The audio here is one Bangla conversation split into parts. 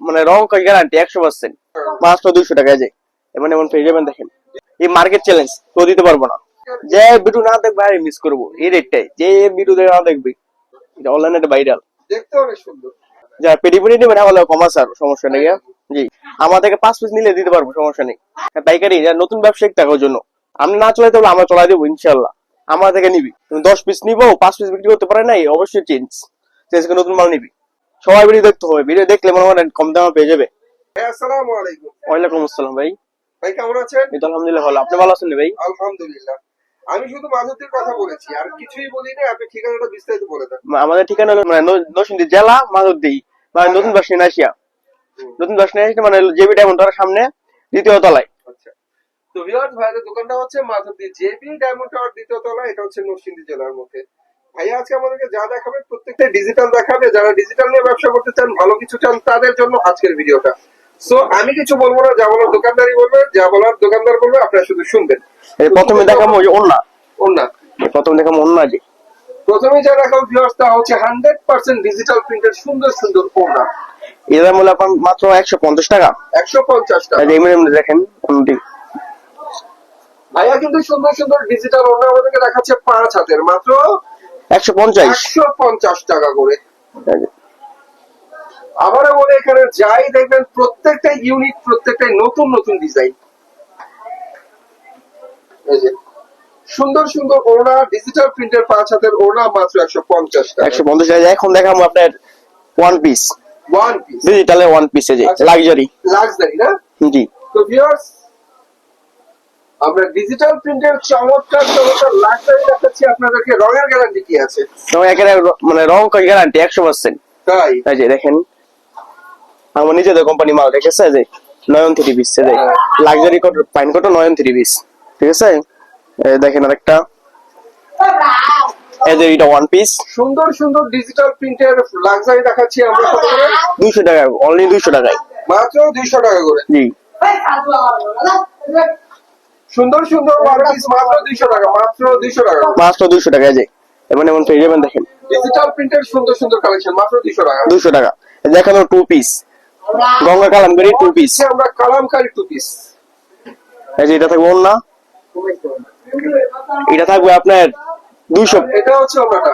মানে রং কয় গ্যারান্টি একশো পার্সেন্ট মাত্র দুইশো টাকায় যায় এমন এমন পেয়ে যাবেন দেখেন। এই মার্কেট চ্যালেঞ্জ তো দিতে পারব না। যে ভিডিও না দেখবে আরে মিস করব। এই রেটটাই যে ভিডিও না দেখবে এটা অনলাইনে একটা ভাইরাল দেখতে অনেক সুন্দর। যা পেটি নেবেন হলে সমস্যা নেই হ্যাঁ? জি। আমার থেকে পাঁচ পিস নিলে দিতে পারব সমস্যা নেই। হ্যাঁ, পাইকারি যা নতুন ব্যবসায়িক টাকার জন্য। আমি না চলাইতে হলে আমরা চলাই দেবো ইনশাল্লাহ আমার থেকে নিবি। তুমি দশ পিস নিবো পাঁচ পিস বিক্রি করতে পারে নাই অবশ্যই চেঞ্জ চেঞ্জ নতুন মাল নিবি। সবাই ভিডিও দেখতে হবে ভিডিও দেখলে মনে হয় কম দামে পেয়ে যাবে। হ্যাঁ আসসালামু আলাইকুম। ওয়ালাইকুম আসসালাম ভাই। ভাই কেমন আছেন? এই তো আলহামদুলিল্লাহ ভালো। আপনি ভালো আছেন ভাই? আলহামদুলিল্লাহ। আমি শুধু কথা বলেছি আর কিছুই বলিনি আপনি ঠিকানাটা বিস্তারিত বলে দেন। আমাদের ঠিকানা হলো মানে নরসিংদী জেলা মানে নতুন বাস আসিয়া। নতুন বাস আসিয়া মানে জেবি ডায়মন্ড সামনে দ্বিতীয় তলায়। আচ্ছা। তো ভিউয়ার্স ভাইদের দোকানটা হচ্ছে মাধবদী জেবি ডায়মন্ড টাওয়ার দ্বিতীয় তলা এটা হচ্ছে নরসিংদী জেলার মধ্যে। ভাইয়া আজকে আমাদেরকে যা দেখাবে প্রত্যেকটা ডিজিটাল দেখাবে। যারা ডিজিটাল নিয়ে ব্যবসা করতে চান ভালো কিছু চান তাদের জন্য আজকের ভিডিওটা। সো আমি কিছু বলব না যা বলার দোকানদারি বলবে যা বলার দোকানদার বলবে আপনারা শুধু শুনবেন। প্রথমে দেখাবো ওই যে অন্যা প্রথমে দেখাবো অন্যা যে। প্রথমে যা দেখাবো ভিউয়ার্স তা হচ্ছে হান্ড্রেড পার্সেন্ট ডিজিটাল প্রিন্টের সুন্দর সুন্দর ওনা এর দাম হলো আপনার মাত্র একশো পঞ্চাশ টাকা। একশো পঞ্চাশ টাকা। এই এমনি এমনি দেখেন অন্যটি। ভাইয়া কিন্তু সুন্দর সুন্দর ডিজিটাল ওনা আমাদেরকে দেখাচ্ছে পাঁচ হাতের। মাত্র একশো পঞ্চাশ। একশো পঞ্চাশ টাকা করে। আবারও বলে এখানে যাই দেখবেন প্রত্যেকটাই ইউনিক প্রত্যেকটাই নতুন নতুন ডিজাইন সুন্দর সুন্দর ওড়না ডিজিটাল প্রিন্টের পাঁচ হাতের ওড়না মাত্র একশো পঞ্চাশ টাকা। একশো পঞ্চাশ টাকা। এখন দেখাবো আপনার ওয়ান পিস ওয়ান পিস ডিজিটালের ওয়ান পিস যে আচ্ছা। লাক্সারি লাক্সারি না? জি। তো ভিউয়ার্স আমরা ডিজিটাল প্রিন্টের চমৎকার চমৎকার লাক্সারি দেখাচ্ছি আপনাদেরকে। রঙের গ্যারান্টি কি আছে? এবং একেবারে মানে রং গ্যারান্টি একশো পার্সেন্ট তাই? এই যে দেখেন আমার নিজেদের কোম্পানি মাল রেখেছে যে নয়ন থ্রি পিস যে luxury coat fine coat Nayan three piece ঠিক আছে? এই দেখেন আরেকটা। এই যে এটা ওয়ান পিস সুন্দর সুন্দর ডিজিটাল প্রিন্টের লাক্সারি দেখাচ্ছি আমরা কত করে দুইশো টাকা অনলি দুইশো টাকায়। মাত্র দুইশো টাকা করে। জি। সুন্দর সুন্দর ওয়ান পিস মাত্র দুইশো টাকা মাত্র দুইশো টাকা। মাত্র দুইশো টাকা এই যে এমন এমন পেয়ে যাবেন দেখেন। ডিজিটাল প্রিন্টের সুন্দর সুন্দর কালেকশন মাত্র দুইশো টাকা। দুইশো টাকা। দেখানো two piece Ganga kalamkari two piece আমরা কালামকারি টু পিস এই যে এটা থাকবে অন্য এটা থাকবে আপনার দুইশো এটা হচ্ছে ওনাটা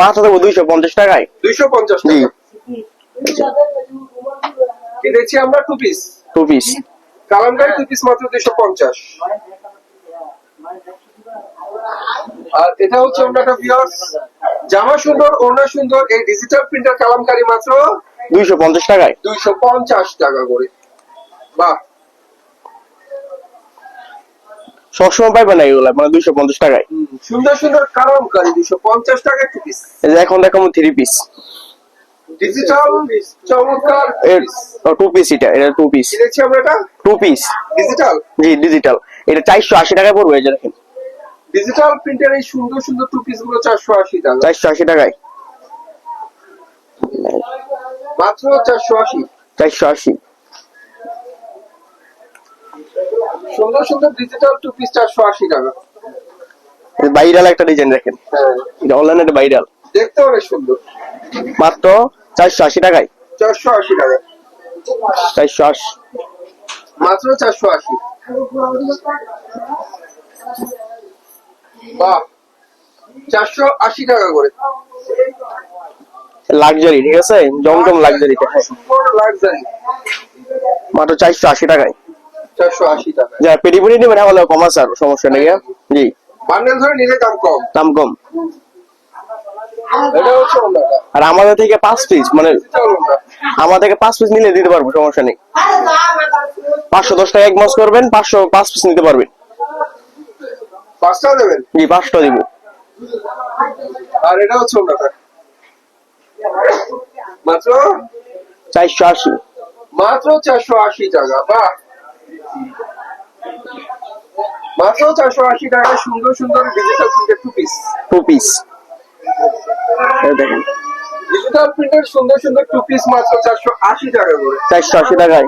মাত্র থাকবে দুইশো পঞ্চাশ টাকায়। দুইশো পঞ্চাশ জি। টাকা। কি দেখছি আমরা two piece two piece two piece মাত্র দুইশো পঞ্চাশ। আর এটা হচ্ছে ওনাটা ভিউয়ার্স জামা সুন্দর ওড়না সুন্দর এই ডিজিটাল প্রিন্টার কালামকারি মাত্র দুইশো পঞ্চাশ টাকায়। দুইশো পঞ্চাশ টাকা করে। বাহ। সবসময় পাইবেন না এগুলা মানে দুইশো পঞ্চাশ টাকায়। সুন্দর সুন্দর কালামকারি দুইশো পঞ্চাশ টাকা টু পিস এখন দেখাবো থ্রি পিস ডিজিটাল চমৎকার টু পিস এটা এটা টু পিস দেখছি আমরা এটা? Two piece digital G digital এটা চারশো আশি টাকায় পড়বে যে দেখেন ডিজিটাল প্রিন্টের এই সুন্দর সুন্দর টু পিসগুলো চারশো আশি টাকা। চারশো আশি টাকায়। মাত্র চারশো আশি। চারশো আশি। সুন্দর সুন্দর ডিজিটাল টু পিস চারশো আশি টাকা। বাইরাল একটা ডিজাইন দেখেন। হ্যাঁ। এটা অনলাইনে একটা বাইরাল দেখতে অনেক সুন্দর। মাত্র চারশো আশি টাকায়? চারশো আশি টাকা চারশো আশি। মাত্র চারশো আশি। বাহ চারশো আশি টাকা করে। লাক্সারি ঠিক আছে? জমজম লাক্সারি লাক্সারি মাত্র চারশো আশি টাকায়। চারশো আশি টাকা যা পেটি নেবেন হলে কমাস আর সমস্যা নেই হ্যাঁ? জি। বান্ডেল ধরে নিলে দাম কম। দাম কম। এটা হচ্ছে ওনাটা আর আমাদের থেকে পাঁচ পিস মানে আমাদের থেকে পাঁচ পিস নিলে দিতে পারব সমস্যা নেই। পাঁচশো দশ টাকা এক মাস করবেন পাঁচশো পাঁচ পিস নিতে পারবেন। পাঁচটা দেবেন? জি পাঁচটা দিব। আর এটা হচ্ছে মাত্র? চারশো আশি। মাত্র চারশো আশি টাকা বাহ। মাত্র চারশো আশি টাকায় সুন্দর সুন্দর ডিজিটাল প্রিন্টের টু পিস টু পিস দেখেন। প্রিন্টের সুন্দর সুন্দর টু পিস মাত্র চারশো আশি টাকা করে চারশো আশি টাকায়?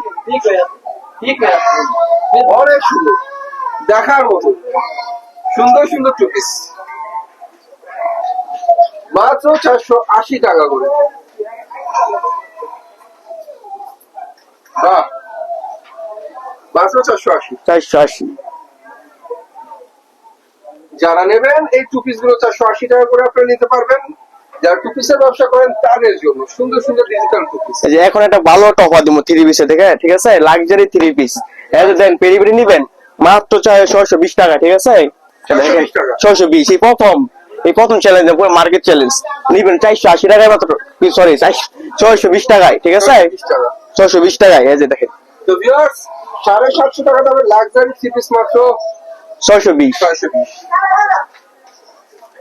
অনেক সুন্দর দেখার মতো। সুন্দর সুন্দর টু পিস মাত্র চারশো আশি টাকা করে। বাহ। মাত্র চারশো আশি। চারশো আশি। যারা নেবেন এই টু পিসগুলো চারশো আশি টাকা করে আপনারা নিতে পারবেন। যারা টু পিসের ব্যবসা করেন তাদের জন্য। সুন্দর সুন্দর ডিজিটাল টু পিস এই যে এখন একটা ভালো টফা দিব থ্রি পিসে থেকে ঠিক আছে? লাক্সারি থ্রি পিস যে দেন পেরি পেরি নিবেন মাত্র চাই ছয়শো বিশ টাকা ঠিক আছে? 620 টাকা। ছয়শো বিশ এই প্রথম এই প্রথম চ্যালেঞ্জ পুরো মার্কেট চ্যালেঞ্জ নিবেন চারশো আশি টাকায় মাত্র সরি ছয়শো বিশ টাকায় ঠিক আছে? 620 ছয়শো বিশ টাকায় এই যে দেখেন। তো ভিউয়ার্স সাড়ে সাতশো টাকা দামের লাক্সারি থ্রি পিস মাত্র ছয়শো বিশ। ছয়শো বিশ।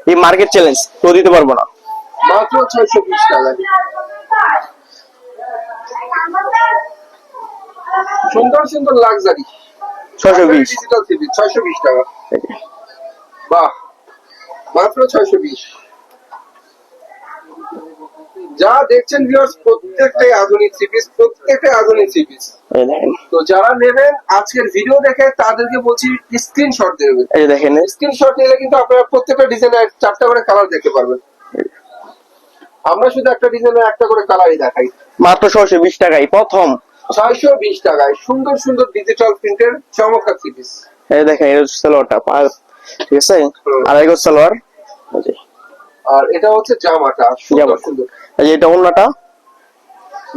এই মার্কেট চ্যালেঞ্জ তো দিতে পারব না। মাত্র ছয়শো বিশ টাকা। সুন্দর সুন্দর লাক্সারি ছয়শো বিশ। ডিজিটাল পিস ছয়শো বিশ টাকা। বাহ মাত্র ছয়শো বিশ। যা দেখছেন ভিউয়ার্স প্রত্যেকটাই আধুনিক থ্রি পিস প্রত্যেকটাই আধুনিক থ্রি পিস তো যারা নেবেন আজকের ভিডিও দেখে তাদেরকে বলছি স্ক্রিনশট দেবেন এই দেখেন। স্ক্রিনশট নিলে কিন্তু আপনারা প্রত্যেকটা ডিজাইনের চারটা করে কালার দেখতে পারবেন। আমরা শুধু একটা ডিজাইনের একটা করে কালারই দেখাই। মাত্র ছয়শো বিশ টাকায় প্রথম। ছয়শো বিশ টাকায় সুন্দর সুন্দর ডিজিটাল প্রিন্টের চমৎকার থ্রি পিস এই দেখেন এটা হচ্ছে সালোয়ারটা। ঠিক আছে। আর এই সালোয়ার। আর এটা হচ্ছে জামাটা সুন্দর সুন্দর। এই যে এটা অন্যটা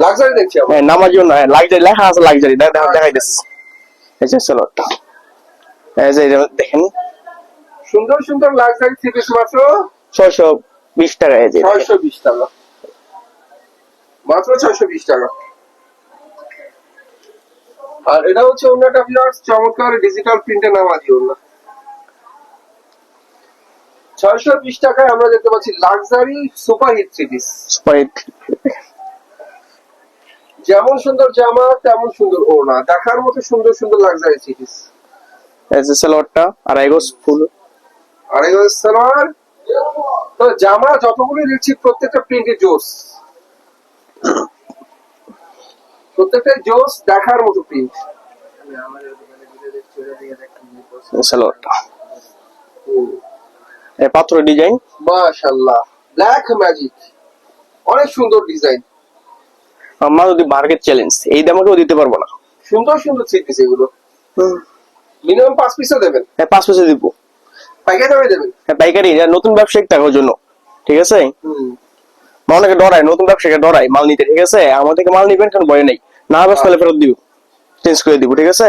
লাক্সারি দেখছি আমরা। হ্যাঁ নামার জন্য। লাক্সারি লেখা আছে লাক্সারি দেখাই দিচ্ছি এই যে সালোয়ারটা। এই যে দেখেন। সুন্দর সুন্দর লাক্সারি থ্রি পিস মাত্র। ছয়শো বিশ টাকা যে ছয়শো বিশ টাকা। মাত্র ছয়শো বিশ টাকা। আর এটা হচ্ছে অন্যটা ভিউয়ার্স চমৎকার ডিজিটাল প্রিন্টে নামাজি অন্য ছয়শো বিশ টাকায় আমরা দেখতে পাচ্ছি luxury super hit three piece super hit যেমন সুন্দর জামা তেমন সুন্দর ওড়না। দেখার মতো সুন্দর সুন্দর লাক্সারি থ্রি পিস এই যে সালোয়ারটা আর এগো ফুল আর এই সালোয়ার। তো জামা যতগুলো দিচ্ছি প্রত্যেকটা প্রিন্টে জোস প্রত্যেকটা জোস দেখার মতো প্রিন্ট সালোয়ারটা পাথর ডিজাইন মাশাল্লাহ ব্ল্যাক ম্যাজিক অনেক সুন্দর ডিজাইন আমার যদি মার্কেট চ্যালেঞ্জ এই দামে কেউ দিতে পারব না। সুন্দর সুন্দর থ্রি পিস এগুলো। মিনিমাম পাঁচ পিসও দেবেন। হ্যাঁ পাঁচ পয়সা দিব। পাইকারি হ্যাঁ নতুন ব্যবসায়িক টাকার জন্য ঠিক আছে? অনেকে ডরায় নতুন ব্যবসাকে ডরায় মাল নিতে ঠিক আছে? আমার থেকে মাল নিবেন কারণ ভয় নেই। না ব্যস্ত হলে ফেরত দিব চেঞ্জ করে দিব ঠিক আছে?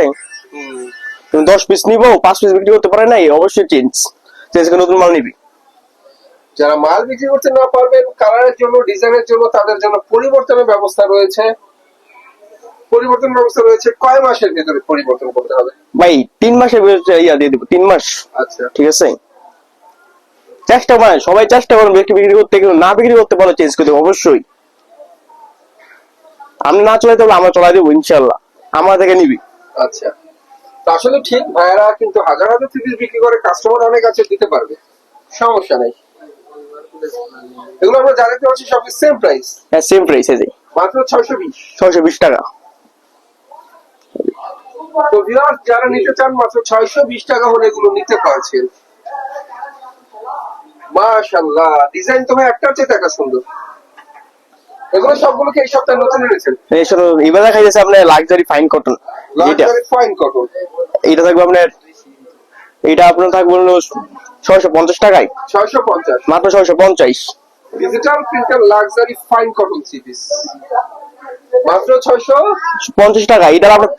তুমি দশ পিস নিবো পাঁচ পিস বিক্রি করতে পারে নাই অবশ্যই চেঞ্জ চেঞ্জ করে নতুন মাল নিবি। যারা মাল বিক্রি করতে না পারবেন কালারের জন্য ডিজাইনের জন্য তাদের জন্য পরিবর্তনের ব্যবস্থা রয়েছে। পরিবর্তন ব্যবস্থা রয়েছে কয় মাসের ভেতরে পরিবর্তন করতে হবে? ভাই তিন মাসের ভিতরে ইয়া দিয়ে দিব তিন মাস। আচ্ছা। ঠিক আছে? চেষ্টা মানে সবাই চেষ্টা করুন বিক্রি বিক্রি করতে কিন্তু না বিক্রি করতে পারলে চেঞ্জ করতে অবশ্যই। আমি না চলে তাহলে আমরা চলাই দেবো ইনশাল্লাহ আমার থেকে নিবি। আচ্ছা। তো আসলে ঠিক ভাইয়ারা কিন্তু হাজার হাজার পিস বিক্রি করে কাস্টমার অনেক আছে দিতে পারবে। সমস্যা নাই। এগুলো আমরা যা দেখতে পাচ্ছি সব সেম প্রাইস হ্যাঁ সেম প্রাইস আছে মাত্র ছয়শো বিশ। ছয়শো বিশ টাকা। তো ভিউয়ার্স যারা নিতে চান মাত্র ছয়শো বিশ টাকা হলে এগুলো নিতে পারছেন। মাশাল্লাহ ডিজাইন তো ভাই একটার চেয়ে একটা সুন্দর। এগুলো সবগুলোকে এই সপ্তাহে নতুন এনেছেন? এই শোনো, এবার দেখা যাচ্ছে আপনার লাক্সারি ফাইন কটন এটা লাক্সারি ফাইন কটন এটা থাকবে আপনার এটা আপনার থাকবে হলো ছয়শো পঞ্চাশ টাকায়। ছয়শো পঞ্চাশ। মাত্র ছয়শো পঞ্চাশ। Digital printer luxury fine cotton series মাত্র ছয়শো? পঞ্চাশ টাকা এটা আপনার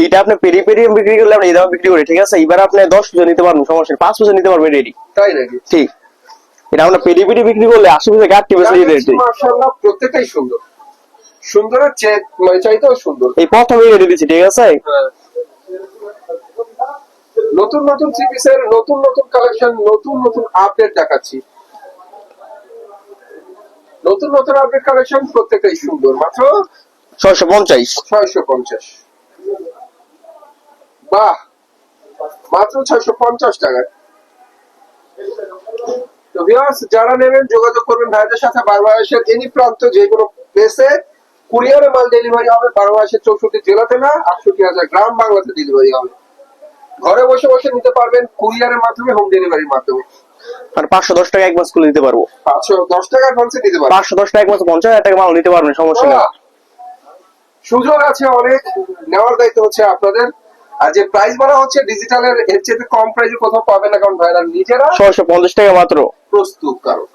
এইটা আপনি পেরি পেরি বিক্রি করলে আপনি এই দামে বিক্রি করে ঠিক আছে? এবার আপনি দশ পিস নিতে পারবেন সমস্যা পাঁচ পিস নিতে পারবেন রেডি তাই নাকি? ঠিক। এটা আমরা পেরি পেরি বিক্রি করলে আশি পিসে গাঁটটি বেশি রেডি মাশাআল্লাহ প্রত্যেকটাই সুন্দর। সুন্দরের চেয়ে মানে চাইতেও সুন্দর। এই রেডি দিচ্ছি ঠিক আছে? নতুন নতুন থ্রি নতুন নতুন কালেকশন নতুন নতুন আপডেট দেখাচ্ছি। নতুন নতুন আপডেট কালেকশন প্রত্যেকটাই সুন্দর। মাত্র ছয়শো পঞ্চাশ। ছয়শো পঞ্চাশ। বাহ! মাত্র ছয়শো পঞ্চাশ টাকায়। তো ভিউয়ার্স যারা নেবেন যোগাযোগ করবেন ভাইদের সাথে বাংলাদেশের এনি প্রান্ত যে কোনো প্লেসে কুরিয়ারে মাল ডেলিভারি হবে বাংলাদেশের চৌষট্টি জেলাতে না আটষট্টি হাজার গ্রাম বাংলাতে ডেলিভারি হবে। ঘরে বসে বসে নিতে পারবেন কুরিয়ারের মাধ্যমে হোম ডেলিভারির মাধ্যমে। আর পাঁচশো দশ টাকা এক মাস করে দিতে পারব। পাঁচশো দশ টাকা অ্যাডভান্সে দিতে পারবেন পাঁচশো দশ টাকা এক মাস পঞ্চাশ হাজার টাকা মাল নিতে পারবেন সমস্যা নেই। সুযোগ আছে অনেক নেওয়ার দায়িত্ব হচ্ছে আপনাদের। আর যে প্রাইস বলা হচ্ছে ডিজিটালের এর চেয়ে কম প্রাইসে কোথাও পাবে না কারণ ভাইরা নিজেরা ছয়শো পঞ্চাশ টাকা মাত্র। প্রস্তুত কারও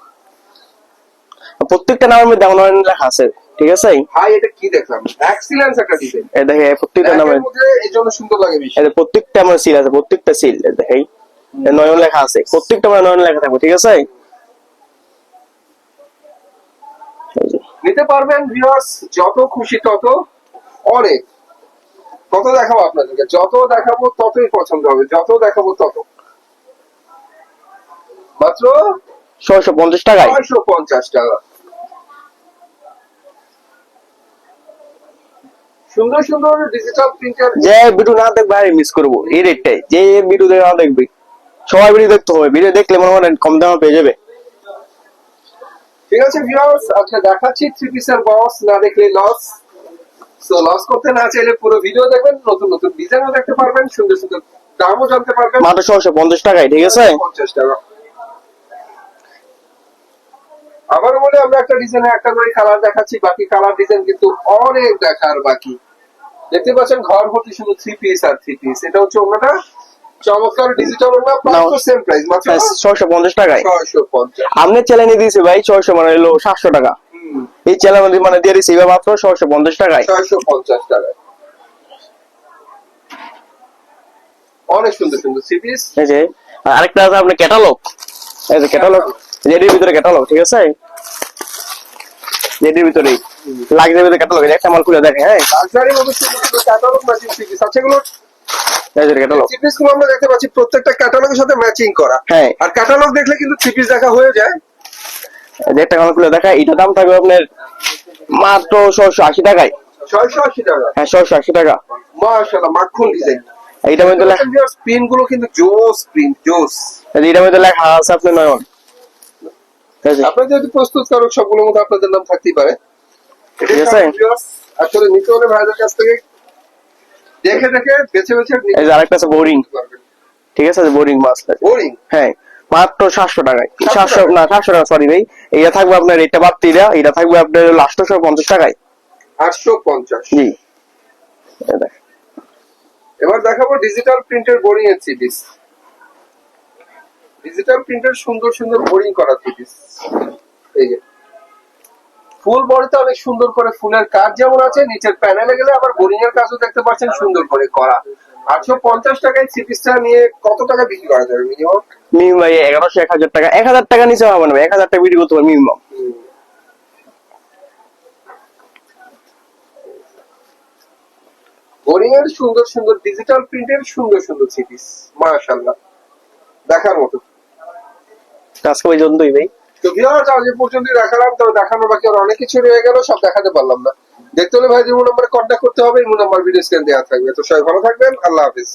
প্রত্যেকটা নামের মধ্যে আমার লেখা আছে ঠিক আছে? ভাই এটা কি দেখলাম? এক্সিলেন্স একটা ডিজাইন এই দেখে প্রত্যেকটা নামের এই জন্য সুন্দর লাগে বেশি। প্রত্যেকটা আমার সিল আছে প্রত্যেকটা সিল দেখেই নয়ন লেখা আছে। প্রত্যেকটা আমার নয়ন লেখা থাকবে ঠিক আছে? নিতে পারবেন ভিউয়ার্স যত খুশি তত অনেক। কত দেখাবো আপনাদেরকে যত দেখাবো ততই পছন্দ হবে যত দেখাবো তত। মাত্র ছয়শো পঞ্চাশ টাকায়। ছয়শো পঞ্চাশ টাকা। সুন্দর সুন্দর ডিজিটাল প্রিন্টার যে ভিডিও না দেখবে মিস করব। এই রেটটাই যে ভিডিও দেখে না দেখবে। সবাই ভিডিও দেখতে হবে। ভিডিও দেখলে মনে হয় কম দামে পেয়ে যাবে। ঠিক আছে ভিউয়ার্স আচ্ছা দেখাচ্ছি থ্রি পিসের বক্স না দেখলে লস সো লস করতে না চাইলে পুরো ভিডিও দেখবেন নতুন নতুন ডিজাইনও দেখতে পারবেন সুন্দর সুন্দর দামও জানতে পারবেন। মাত্র ছয়শো পঞ্চাশ টাকায় ঠিক আছে? পঞ্চাশ টাকা। আবারও বলে আমরা একটা ডিজাইনে একটা করে কালার দেখাচ্ছি বাকি কালার ডিজাইন কিন্তু অনেক দেখার বাকি। দেখতে পাচ্ছেন ঘর ভর্তি শুধু থ্রি পিস আর থ্রি পিস এটা হচ্ছে অন্যটা। চমৎকার ডিজিটাল সেম প্রাইস মাত্র টাকায়। ভাই মানে হলো সাতশো টাকা। এই চ্যালেঞ্জ মানে দিয়ে দিয়েছে এবার মাত্র ছয়শো পঞ্চাশ টাকায়। ছয়শো পঞ্চাশ অনেক সুন্দর সুন্দর থ্রি এই যে আরেকটা আছে আপনার ক্যাটালগ এই যে ক্যাটালগ ভিতরে ক্যাটালগ ঠিক আছে? জেডির ভিতরে লাগজের ভিতরে ক্যাটালগ একটা মাল খুলে দেখে হ্যাঁ? ক্যাটালগ এগুলো এই ক্যাটালগ থ্রি পিসগুলো আমরা দেখতে পাচ্ছি প্রত্যেকটা ক্যাটালগের সাথে ম্যাচিং করা। হ্যাঁ। আর ক্যাটালগ দেখলে কিন্তু থ্রি পিস দেখা হয়ে যায়। এই যে একটা দেখা এটা দাম থাকবে আপনার মাত্র ছয়শো আশি টাকায়। ছয়শো আশি টাকা। হ্যাঁ ছয়শো আশি টাকা। মাশাআল্লাহ মাখন ডিজাইন এইটা মধ্যে লেখা গুলো কিন্তু জোস জোস। এই এটার মধ্যে লেখা আছে আপনার নয়ন আপনার যেহেতু প্রস্তুত কারক সবগুলোর মধ্যে আপনাদের নাম থাকতেই পারে। ঠিক আছে। আসলে নিতে হলে ভাইদের কাছ থেকে দেখে দেখে বেছে বেছে এই যে আরেকটা আছে বোরিং। ঠিক আছে বোরিং মাছ বোরিং? হ্যাঁ মাত্র সাতশো টাকায়। সাতশো না সাতশো টাকা সরি ভাই। এটা থাকবে আপনার এটা বাড়তি এটা এটা থাকবে আপনার লাস্টশো পঞ্চাশ টাকায় আটশো পঞ্চাশ জি এবার দেখাবো ডিজিটাল প্রিন্টের বোরিং এর সিরিজ ডিজিটাল প্রিন্টের সুন্দর সুন্দর বোরিং করা সিরিজ এই যে। ফুল বডিতে অনেক সুন্দর করে ফুলের কাজ যেমন আছে নিচের প্যানেলে গেলে আবার বোরিং এর কাজও দেখতে পাচ্ছেন সুন্দর করে করা। আটশো পঞ্চাশ টাকায় সিরিজটা নিয়ে কত টাকা বিক্রি করা যাবে মিনিমাম মিনিমাম ভাই এগারোশো এক হাজার টাকা। এক হাজার টাকা নিচে হবে না এক হাজার টাকা বিক্রি করতে হবে মিনিমাম বোরিং এর সুন্দর সুন্দর ডিজিটাল প্রিন্টের সুন্দর সুন্দর সিরিজ মাশাআল্লাহ। দেখার মতো। আজকে ওই জন্যই ভাই। তো ভিউয়ার্স আজ পর্যন্ত দেখালাম তবে দেখানো বাকি আর অনেক কিছু রয়ে গেল, সব দেখাতে পারলাম না। দেখতে হলে ভাই ইমো নাম্বারে কন্ট্যাক্ট করতে হবে ইমো নাম্বার ভিডিও স্ক্রিন দেওয়া থাকবে। তো সবাই ভালো থাকবেন, আল্লাহ হাফিজ।